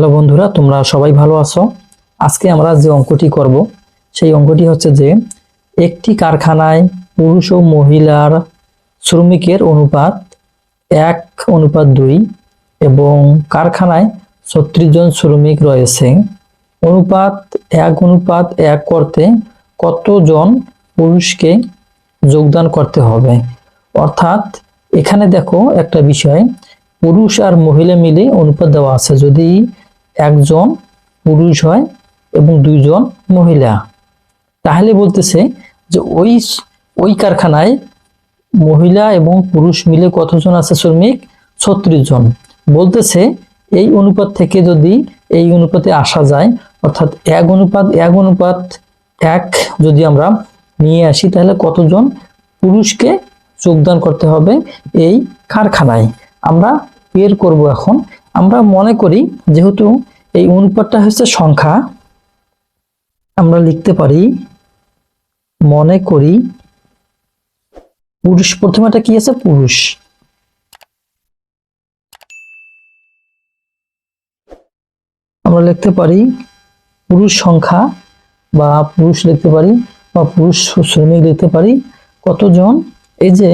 Hello বন্ধুরা, তোমরা সবাই ভালো আছো? আজকে আমরা যে অঙ্কটি করব, সেই অঙ্কটি হচ্ছে যে একটি কারখানায় পুরুষ ও মহিলার শ্রমিকের অনুপাত এক, অনুপাত দুই এবং কারখানায় ছত্রিশ জন শ্রমিক রয়েছে। অনুপাত এক অনুপাত এক করতে কতজন পুরুষকে যোগদান করতে হবে? অর্থাৎ এখানে দেখো একটা বিষয়, পুরুষ আর মহিলা মিলে অনুপাত দেওয়া আছে। যদি একজন পুরুষ হয় এবং দুইজন মহিলা। তাহলে বলতেছে যে ওই ওই কারখানায় মহিলা এবং পুরুষ মিলে কতজন আছে শ্রমিক? ছত্রিশ জন। বলতেছে এই অনুপাত থেকে যদি এই অনুপাতে আসা যায়, অর্থাৎ এক অনুপাত এক অনুপাত এক যদি আমরা নিয়ে আসি, তাহলে কতজন পুরুষকে যোগদান করতে হবে এই কারখানায়? আমরা বের করব এখন। আমরা মনে করি যেহেতু এই অনুপাতটা হচ্ছে সংখ্যা। আমরা লিখতে পারি, মনে করি পুরুষ, প্রথমেটা কি আছে? পুরুষ। আমরা লিখতে পারি পুরুষ সংখ্যা বা পুরুষ লিখতে পারি বা পুরুষ শ্রমিক লিখতে পারি। কতজন? এই যে,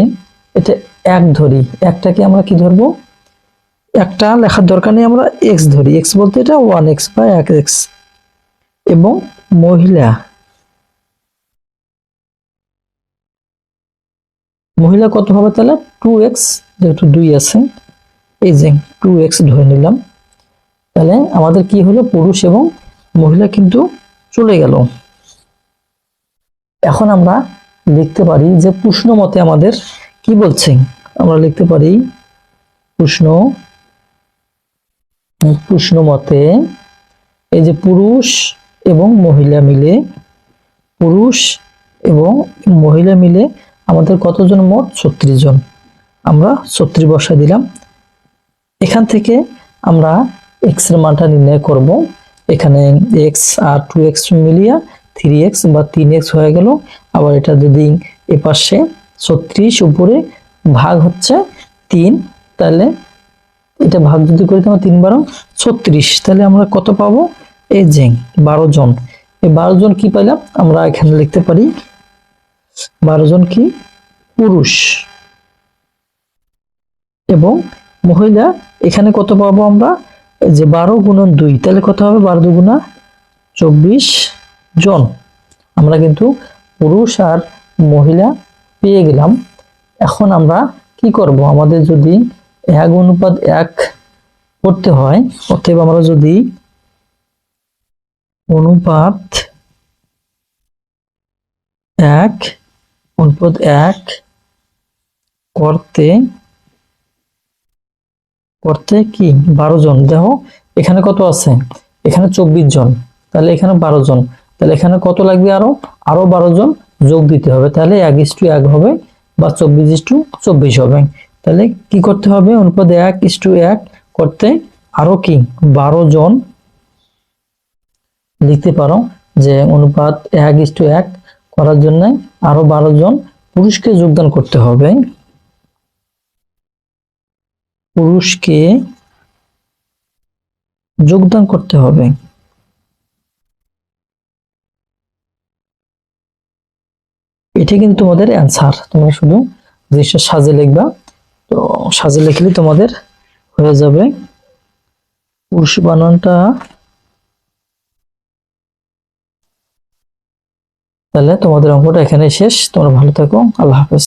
এটা এক ধরি। একটাকে আমরা কি ধরবো? একটা লেখার দরকার নেই, আমরা এক্স ধরি। এক্স বলতে এটা ওয়ান এক্স বা এক এক্স এবং মহিলা। মহিলা কত হবে তাহলে? টু এক্স যেহেতু দুই আছে, এই যে টু এক্স ধরে নিলাম। তাহলে আমাদের কি হলো? পুরুষ এবং মহিলা কিন্তু চলে গেল। এখন আমরা লিখতে পারি যে প্রশ্ন মতে আমাদের কি বলছে? আমরা লিখতে পারি প্রশ্ন প্রশ্ন মতে, এই যে পুরুষ এবং মহিলা মিলে, পুরুষ এবং মহিলা মিলে আমাদের কতজন মোট? ছত্রিশ জন। আমরা ছত্রিশ বসা দিলাম। এখান থেকে আমরা এক্সের মানটা নির্ণয় করব। এখানে এক্স আর টু এক্স মিলিয়ে থ্রি এক্স বা তিন এক্স হয়ে গেল। আবার এটা যদি এপাশে ছত্রিশ উপরে ভাগ হচ্ছে তিন, তাহলে এটা ভাগ যদি করি তোমার তিন বারো ছত্রিশ। তাহলে আমরা কত পাবো? এই যে বারো জন। এই বারো জন কি পাইলাম? আমরা এখানে লিখতে পারি বারো জন কি? পুরুষ। এবং মহিলা, এখানে কত পাবো আমরা? যে বারো গুণন দুই, তাহলে কত হবে? বারো দুগুণা চব্বিশ জন। আমরা কিন্তু পুরুষ আর মহিলা পেয়ে গেলাম। এখন আমরা কি করব? আমাদের যদি এক অনুপাত এক করতে হয়, অতএব আমরা যদি অনুপাত এক অনুপাত এক করতে করতে কি? বারো জন। দেখো, এখানে কত আছে? এখানে চব্বিশ জন। তাহলে এখানে বারো জন। তাহলে এখানে কত লাগবে আরও? আরও বারো জন যোগ দিতে হবে। তাহলে এক ইস্টু এক হবে বা চব্বিশ ইস্টু চব্বিশ হবে। তাহলে কি করতে হবে? অনুপাত এক ইস্টু এক করতে আরও কি? বারো জন লিখতে পারো যে অনুপাত এক ইস্টু এক করার জন্য আরও বারো জন পুরুষকে যোগদান করতে হবে। পুরুষকে যোগদান করতে হবে। এটা কিন্তু তোমাদের অ্যান্সার তোমরা শুধু জিনিসটা সাজে লিখবা। তো সাজে লিখলে তোমাদের হয়ে যাবে। পুরুষ বানানটা তাহলে তোমাদের অঙ্কটা এখানে শেষ। তোমরা ভালো থাকো। আল্লাহ হাফেজ।